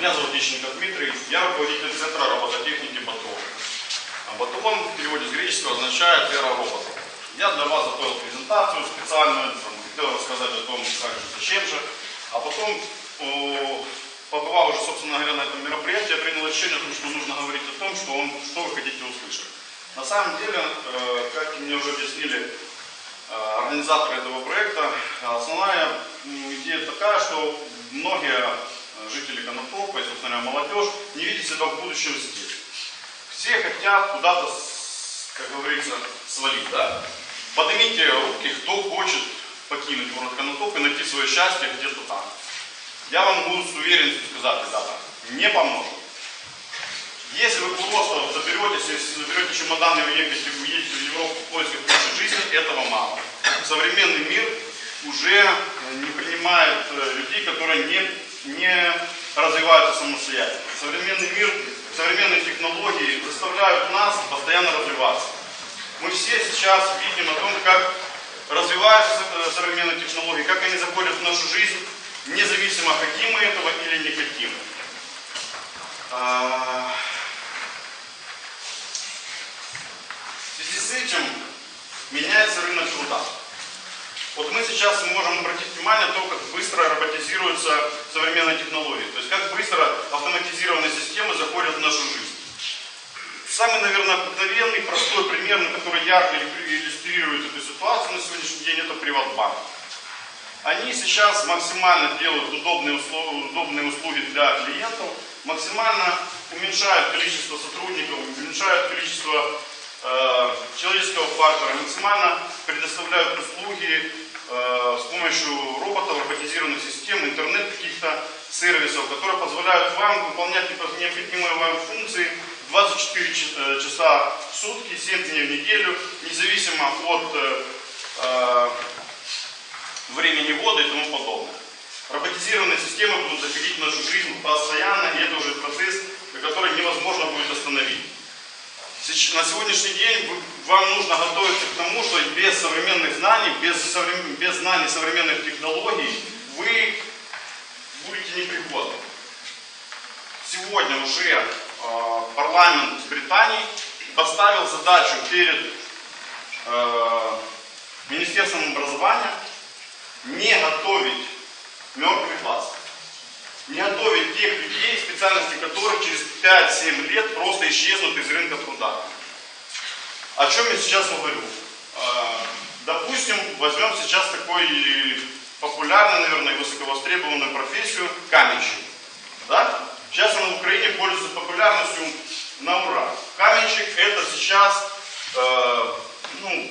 Меня зовут Ищенко Дмитрий, я руководитель Центра робототехники БАТО. А Батон в переводе с греческого означает «эра роботов». Я для вас готовил презентацию специальную, там, хотел рассказать о том, как же, зачем же. А потом, о, побывав уже, собственно говоря, на этом мероприятии, я принял решение, о том, что нужно говорить о том, что, он, что вы хотите услышать. На самом деле, э, как мне уже объяснили э, организаторы этого проекта, основная идея такая, что многие жители Конотопа, и, собственно говоря, молодежь, не видят себя в будущем здесь. Все хотят куда-то, как говорится, свалить, да? Поднимите руки, кто хочет покинуть город Конотоп и найти свое счастье где-то там. Я вам могу с уверенностью сказать, ребята, не поможет. Если вы просто заберетесь, если заберете чемоданы и уедете, уедете в Европу в поисках лучшей жизни, этого мало. Современный мир уже не принимает э, людей, которые не, не развиваются самостоятельно. Современный мир, современные технологии заставляют нас постоянно развиваться. Мы все сейчас видим о том, как развиваются э, современные технологии, как они заходят в нашу жизнь, независимо, хотим мы этого или не хотим. А, В связи с этим меняется рынок труда. Вот мы сейчас можем обратить внимание на то, как быстро роботизируются современные технологии. То есть как быстро автоматизированные системы заходят в нашу жизнь. Самый, наверное, обыкновенный, простой пример, на который ярко иллюстрирует эту ситуацию на сегодняшний день, это Приватбанк. Они сейчас максимально делают удобные, услов- удобные услуги для клиентов, максимально уменьшают количество сотрудников, уменьшают количество э, человеческого фактора, максимально предоставляют услуги с помощью роботов, роботизированных систем, интернет каких-то сервисов, которые позволяют вам выполнять необходимые вам функции 24 ч- э, часа в сутки, 7 дней в неделю, независимо от э, э, времени года и тому подобное. Роботизированные системы будут заходить в нашу жизнь постоянно, и это уже процесс, который невозможно будет остановить. На сегодняшний день вам нужно готовиться к тому, что без современных знаний, без, соврем- без знаний современных технологий вы будете непригодны. Сегодня уже э, парламент Британии поставил задачу перед э, Министерством образования не готовить мертвый класс. Не готовить тех людей, специальности которых через 5-7 лет просто исчезнут из рынка труда. О чем я сейчас говорю? А, Допустим, возьмем сейчас такой популярный, наверное, высоковостребованную профессию каменщик. Да? Сейчас она в Украине пользуется популярностью на ура. Каменщик это сейчас э, ну,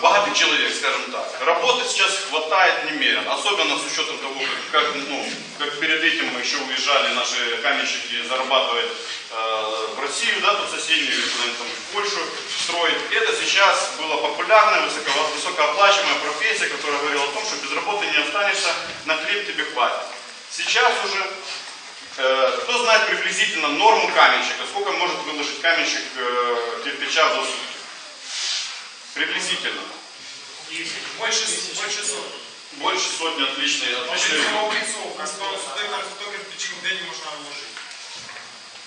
богатый человек, скажем так. Работы сейчас хватает немерено, особенно с учетом того, как, ну, как перед этим мы еще уезжали наши каменщики зарабатывать э, в Россию, да, тут соседнюю, или куда-нибудь там в Польшу строить. Это сейчас была популярная, высоко, высокооплачиваемая профессия, которая говорила о том, что без работы не останешься, на хлеб тебе хватит. Сейчас уже Э, Кто знает приблизительно норму каменщика? Сколько может выложить каменщик э, кирпича за сутки? Приблизительно. Больше, больше сотні. Больше сотни. Це облицовка, 100 кирпичів в день можна вложити.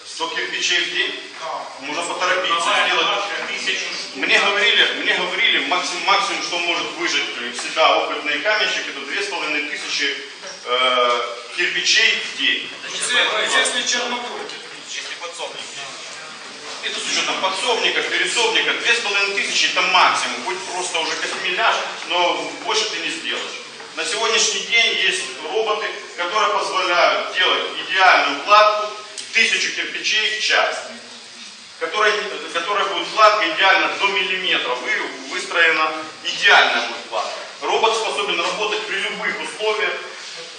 100 кирпичей в день? Так. Можно поторопиться сделать. Тисячу штук. Мне говорили, мне говорили, максимум, максимум, что может выжить в себя опытный каменщик, это 2500 э, кирпичей в день. Якщо чорнобурки. Это с учетом подсобника, пересобника, 2500 это максимум, хоть просто уже космеляж, но больше ты не сделаешь. На сегодняшний день есть роботы, которые позволяют делать идеальную кладку, тысячу кирпичей в час, которая, которая будет кладка идеально до миллиметра, вы, выстроена идеальная будет кладка. Робот способен работать при любых условиях,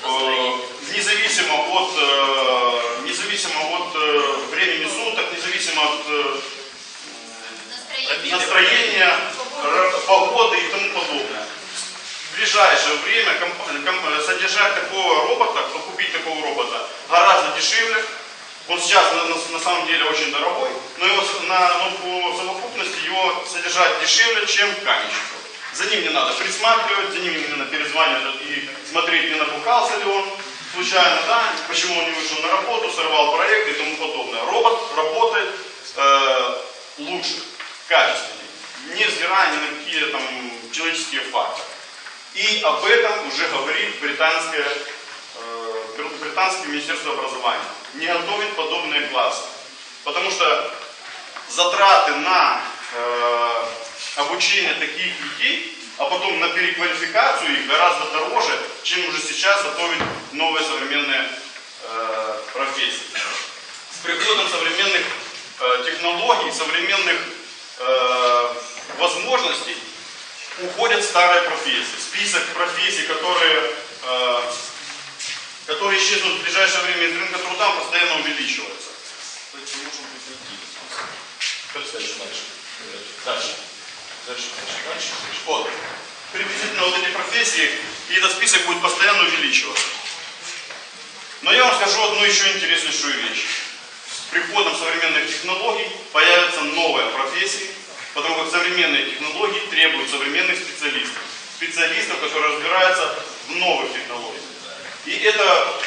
э, независимо от, э, независимо от э, времени суток, от э, настроения, р- погоды и тому подобное. В ближайшее время содержать такого робота, ну, купить такого робота гораздо дешевле. Он сейчас на, на- самом деле очень дорогой, но его на, ну, по совокупности его содержать дешевле, чем каменщиков. За ним не надо присматривать, за ним именно перезванивать и смотреть, не набухался ли он случайно, да, почему он не вышел на работу, сорвал проект и тому подобное. Робот работает э, лучше, качественнее, невзирая ни на какие там человеческие факторы. И об этом уже говорит британское, э, бр- британское министерство образования. Не готовить подобные классы. Потому что затраты на э, обучение таких людей, а потом на переквалификацию их гораздо дороже, чем уже сейчас готовить новые современные э, профессии. С приходом современных технологий, современных э, возможностей уходят старые профессии. Список профессий, которые, э, которые исчезнут в ближайшее время из рынка труда, постоянно увеличивается. Дальше. Дальше. Дальше, дальше, дальше. Вот. Приблизительно вот эти профессии, и этот список будет постоянно увеличиваться. Но я вам скажу одну еще интереснейшую вещь. Приходом современных технологий появятся новые профессии, потому как современные технологии требуют современных специалистов. Специалистов, которые разбираются в новых технологиях. И это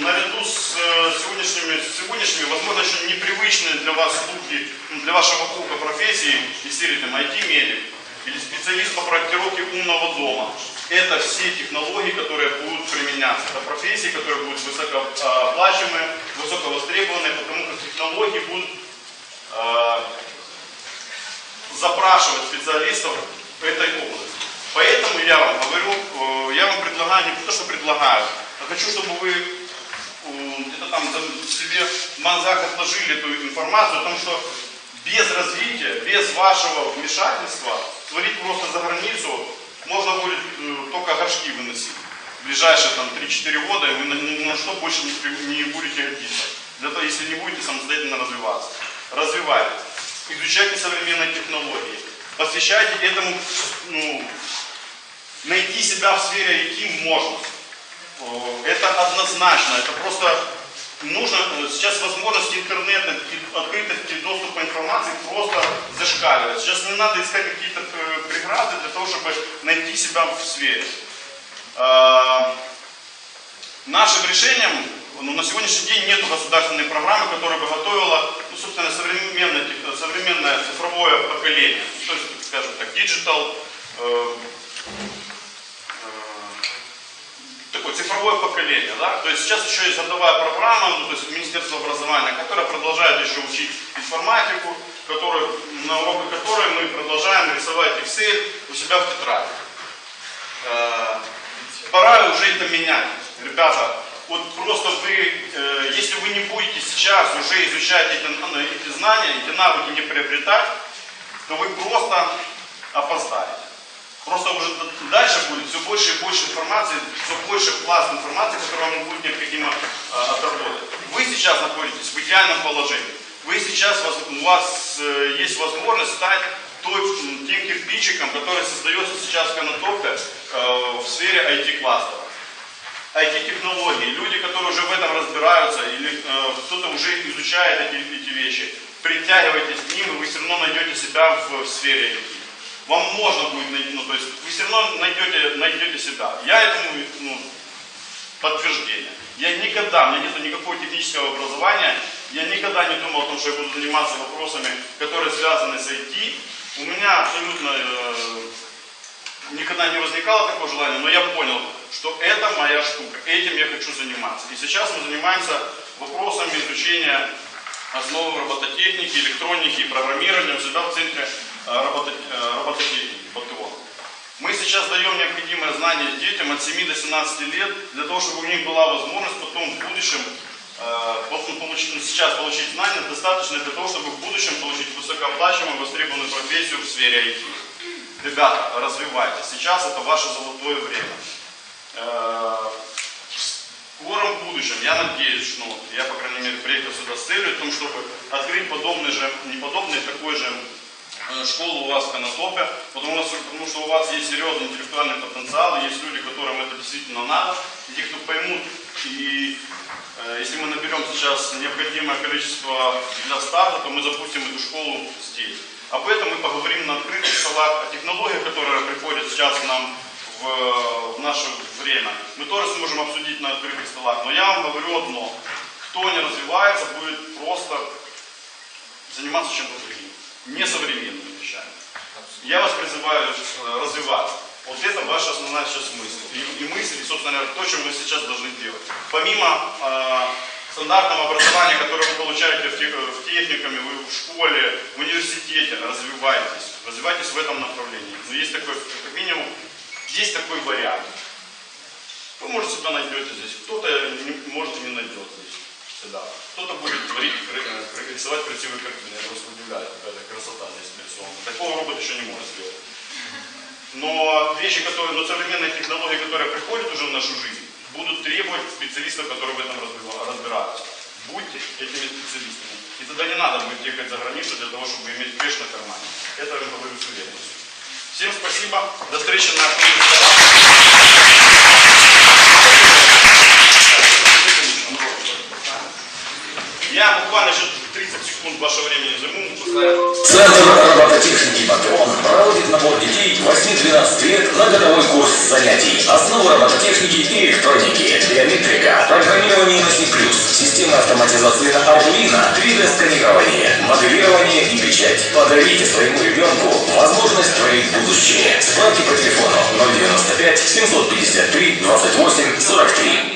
наряду с э, сегодняшними, с сегодняшними, возможно, еще непривычные для вас слуги, м, для вашего уха профессии из серии IT-медик или специалист по проектировке умного дома. Это все технологии, которые будут применяться. Это профессии, которые будут высокооплачиваемые, высоковостребованные, потому как технологии будут э, запрашивать специалистов этой области. Поэтому я вам говорю, э, я вам предлагаю, не то, что предлагаю, а хочу, чтобы вы э, где-то там себе в мозгах отложили эту информацию о том, что без развития, без вашего вмешательства, творить просто за границу можно будет э, только горшки выносить. В ближайшие там 3-4 года и вы на, на что больше не, не будете годиться. Для того, если не будете самостоятельно развиваться. Развивайтесь. Изучайте современные технологии. Посвящайте этому, ну, найти себя в сфере IT можно. Это однозначно, это просто нужно, э, сейчас возможности интернета, открытости доступа информации просто зашкаливают. Сейчас не надо искать какие-то э, преграды для того, чтобы найти себя в сфере. А, Нашим решением ну, на сегодняшний день нет государственной программы, которая бы готовила, ну, собственно, современное, современное цифровое поколение. То есть, скажем так, диджитал, э, такое цифровое поколение, да? То есть сейчас еще есть годовая программа, ну, то есть Министерство образования, которая продолжает еще учить информатику, которую, на уроках которой мы продолжаем рисовать Excel у себя в тетради. Э, Пора уже это менять. Ребята, вот просто вы, э, если вы не будете сейчас уже изучать эти, ну, эти знания, эти навыки не приобретать, то вы просто опоздаете. Просто уже дальше будет все больше и больше информации, все больше пласт информации, которую вам будет необходимо э, отработать. Вы сейчас находитесь в идеальном положении. Вы сейчас, у вас э, есть возможность стать той, тем кирпичиком, который создается сейчас в Конотопе э, в сфере IT-кластера. IT-технологии, люди, которые уже в этом разбираются, или э, кто-то уже изучает эти, эти вещи, притягивайтесь к ним, и вы все равно найдете себя в, в сфере IT. Вам можно будет найти, ну, то есть вы все равно найдете, найдете себя. Я этому ну, подтверждение. Я никогда, у меня нет никакого технического образования, я никогда не думал о том, что я буду заниматься вопросами, которые связаны с IT. У меня абсолютно э, никогда не возникало такого желания, но я понял, что это моя штука, этим я хочу заниматься. И сейчас мы занимаемся вопросами изучения основы робототехники, электроники и программирования у себя в центре робототехники, БТО. Мы сейчас даем необходимое знание детям от 7 до 17 лет, для того, чтобы у них была возможность потом в будущем, э, получить- ну, сейчас получить знания, достаточно для того, чтобы в будущем получить высокооплачиваемую, востребованную профессию в сфере IT. Ребята, развивайтесь. Сейчас это ваше золотое время. Э, В скором будущем, я надеюсь, ну, я, по крайней мере, приехал сюда с целью, о том, чтобы открыть подобный же, не подобный, такой же э, школу у вас Конотопе, потому, потому что у вас есть серьезный интеллектуальный потенциал, есть люди, которым это действительно надо, и те, кто поймут, и э, если мы наберем сейчас необходимое количество для старта, то мы запустим эту школу здесь. Об этом мы поговорим на открытых столах, о технологиях, которые приходят сейчас нам в, в наше время, мы тоже сможем обсудить на открытых столах. Но я вам говорю одно. Кто не развивается, будет просто заниматься чем-то. Несовременными вещами. Я вас призываю э, развиваться. Вот это ваша основная сейчас мысль. И, и мысль, и, собственно говоря, то, чем вы сейчас должны делать. Помимо э, стандартного образования, которое вы получаете в, тех- в техникуме, вы в школе, в университете, развивайтесь. Развивайтесь в этом направлении. Но есть такой, как минимум, есть такой вариант. Вы, может, себя найдете здесь. Кто-то, может, не найдет здесь себя. Кто-то будет творить, рисовать красивые картины. Я просто удивляюсь, какая красота здесь нарисована. Такого робот еще не может сделать. Но вещи, которые, но современные технологии, которые приходят уже в нашу жизнь, будут требовать специалистов, которые в этом разбираются. Будьте этими специалистами. И тогда не надо будет ехать за границу для того, чтобы иметь кэш на кармане. Это я говорю с уверенностью. Всем спасибо. До встречи на открытых столах. Я буквально еще 30 секунд вашего времени займу. Центр робототехники «Патрон» проводит набор детей 8-12 лет на годовой курс занятий. Основы робототехники и электроники, биометрика, программирование на C++, система автоматизации на Arduino, 3D-сканирование, моделирование и печать. Подарите своему ребенку возможность творить будущее. Справки по телефону 095 753 28 43.